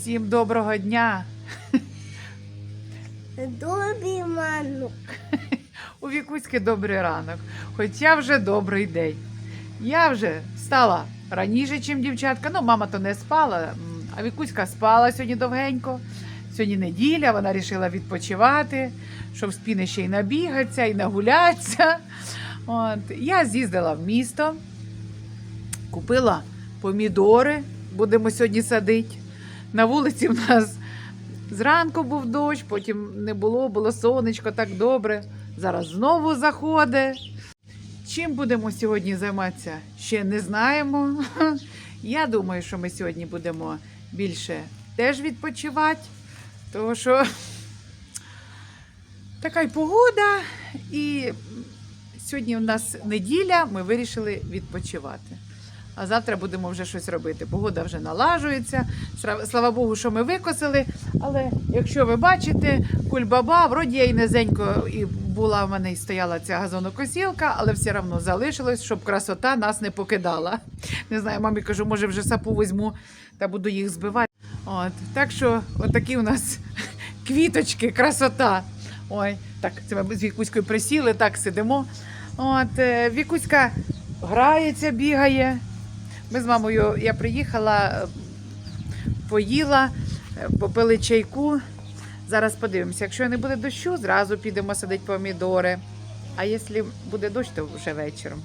Всім доброго дня! Добрий ману. У Вікуськи добрий ранок. Хоча вже добрий день. Я вже встала раніше, ніж дівчатка. Ну, мама то не спала, а Вікуська спала сьогодні довгенько. Сьогодні неділя, вона вирішила відпочивати, щоб спіни ще й набігатися, і нагулятися. От. Я з'їздила в місто, купила помідори, будемо сьогодні садити. На вулиці в нас зранку був дощ, потім не було, було сонечко, так добре. Зараз знову заходить. Чим будемо сьогодні займатися, ще не знаємо. Я думаю, що ми сьогодні будемо більше теж відпочивати, тому що така й погода, і сьогодні у нас неділя, ми вирішили відпочивати. А завтра будемо вже щось робити. Погода вже налажується. Слава Богу, що ми викосили. Але якщо ви бачите, кульбаба, вроді я і низенько і була в мене і стояла ця газонокосілка, але все одно залишилось, щоб красота нас не покидала. Не знаю, мамі кажу, може вже сапу візьму та буду їх збивати. От так що, отакі у нас квіточки, красота. Ой, так, це ми з Вікуською присіли, так сидимо. От е, Вікуська грається, бігає. Ми з мамою я приїхала, е, поїла, е, попили чайку. Зараз подивимося. Якщо не буде дощу, зразу підемо садити помідори. А якщо буде дощ, то вже вечором.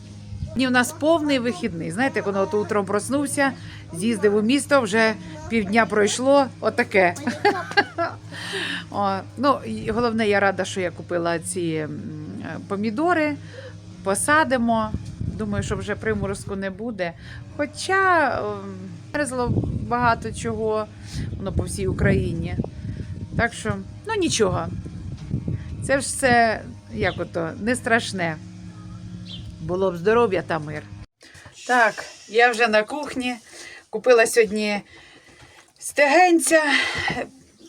Ні, у нас повний вихідний. Знаєте, воно от утром проснувся, з'їздив у місто, вже півдня пройшло. Отаке. О, ну, головне, я рада, що я купила ці е, помідори. Посадимо. Думаю, що вже приморозку не буде. Хоча ем, мерзло багато чого, воно по всій Україні. Так що, ну нічого. Це ж все як ото, не страшне. Було б здоров'я та мир. Так, я вже на кухні. Купила сьогодні стегенця.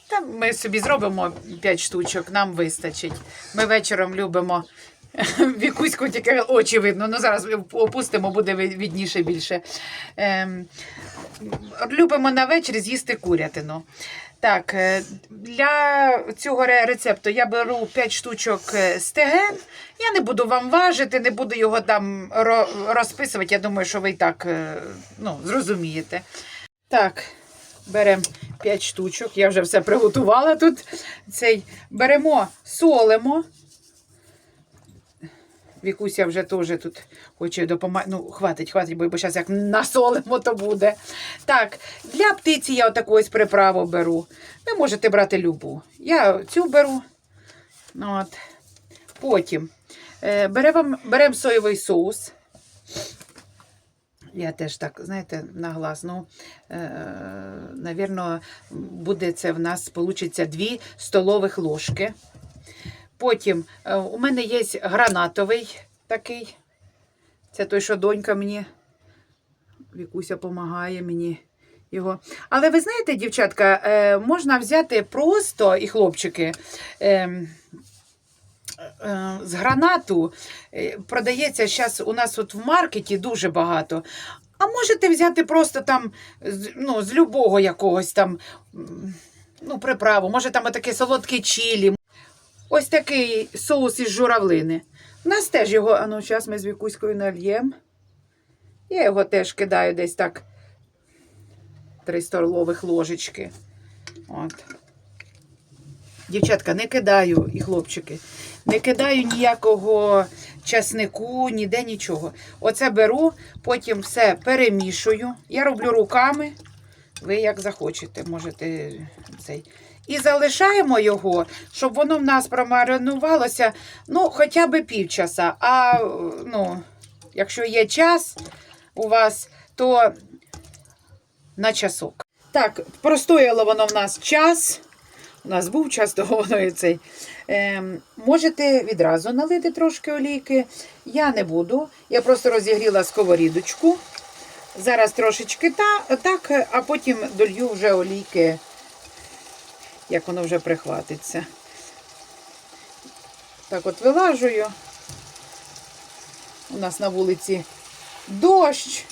Та ми собі зробимо 5 штучок, нам вистачить. Ми вечором любимо вікуську, тільки очі видно. Ну зараз опустимо, буде видніше більше. Ем, любимо на вечір з'їсти курятину. Так, е, для цього рецепту я беру 5 штучок е, стеген. Я не буду вам важити, не буду його там розписувати. Я думаю, що ви і так е, ну, зрозумієте. Так, беремо 5 штучок. Я вже все приготувала тут. Цей беремо, солимо. Вікуся вже теж тут хоче допомагати. Ну, хватить, хватить, бо зараз як насолимо, то буде. Так, для птиці я отаку ось приправу беру. Ви можете брати любу. Я цю беру. От. Потім е, беремо берем соєвий соус. Я теж так, знаєте, на. Ну, е, навірно, буде це в нас, получиться 2 столових ложки. Потім е, у мене є гранатовий такий. Це той, що донька мені. Вікуся допомагає мені його. Але ви знаєте, дівчатка, е, можна взяти просто і хлопчики. Е, з гранату продається зараз у нас от в маркеті дуже багато. А можете взяти просто там ну, з любого якогось там ну, приправу, може там отаке солодке чилі. Ось такий соус із журавлини. У нас теж його, а ну, зараз ми з Вікуською нальємо. Я його теж кидаю десь так. Три столових ложечки. От. Дівчатка, не кидаю і хлопчики. Не кидаю ніякого часнику, ніде нічого. Оце беру, потім все перемішую. Я роблю руками. Ви як захочете, можете цей. І залишаємо його, щоб воно в нас промаринувалося ну, хоча б півчаса. А ну, якщо є час у вас, то на часок. Так, простояло воно в нас час. У нас був час, того воно і цей. Ем, можете відразу налити трошки олійки. Я не буду. Я просто розігріла сковорідочку. Зараз трошечки та, так, а потім долью вже олійки, як воно вже прихватиться. Так от вилажую. У нас на вулиці дощ.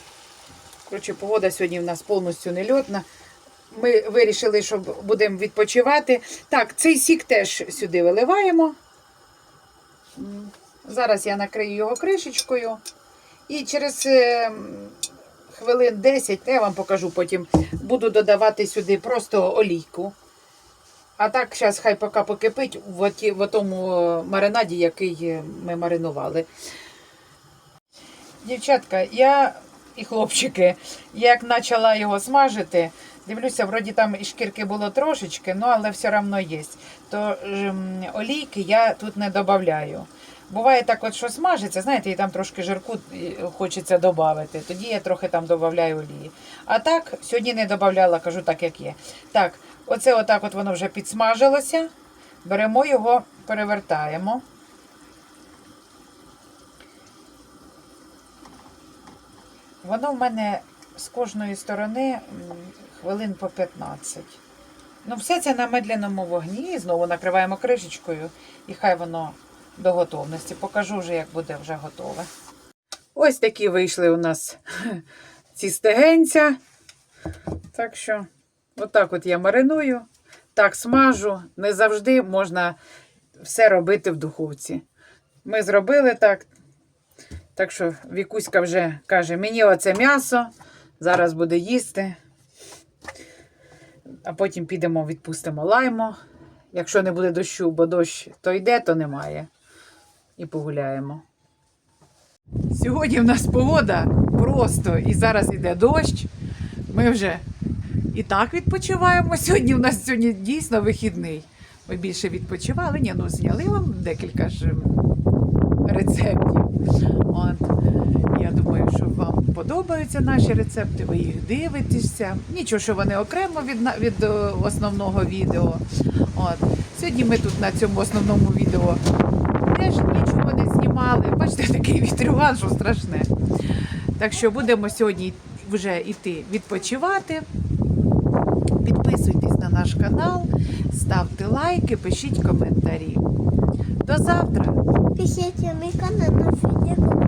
Коротше, погода сьогодні в нас повністю нельотна. ми вирішили, що будемо відпочивати. Так, цей сік теж сюди виливаємо. Зараз я накрию його кришечкою. І через е, хвилин 10, я вам покажу потім, буду додавати сюди просто олійку. А так, зараз хай поки покипить в, оті, в тому е, маринаді, який ми маринували. Дівчатка, я і хлопчики, як почала його смажити, дивлюся, вроді там і шкірки було трошечки, ну але все одно є. То олійки я тут не додаю. Буває так, от що смажиться, знаєте, і там трошки жирку хочеться додати. Тоді я трохи там додаю олії. А так, сьогодні не додавала, кажу так, як є. Так, оце отак от воно вже підсмажилося. Беремо його, перевертаємо. Воно в мене з кожної сторони хвилин по 15. Ну, все це на медленому вогні. Знову накриваємо кришечкою і хай воно до готовності. Покажу вже, як буде вже готове. Ось такі вийшли у нас ці стегенця. Так що, отак от я мариную, так смажу. Не завжди можна все робити в духовці. Ми зробили так. Так що Вікуська вже каже: мені оце м'ясо, зараз буде їсти. А потім підемо, відпустимо лаймо. Якщо не буде дощу, бо дощ то йде, то немає. І погуляємо. Сьогодні в нас погода просто і зараз йде дощ. Ми вже і так відпочиваємо. Сьогодні в нас сьогодні дійсно вихідний. Ми більше відпочивали. Ні, ну зняли вам декілька ж рецептів. От. Я думаю, що вам подобаються наші рецепти, ви їх дивитеся. Нічого, що вони окремо від, від е, основного відео. От. Сьогодні ми тут на цьому основному відео теж нічого не знімали. Бачите, такий вітрюган, що страшне. Так що будемо сьогодні вже йти відпочивати. Підписуйтесь на наш канал, ставте лайки, пишіть коментарі. До завтра! Пишите мій канал на видео.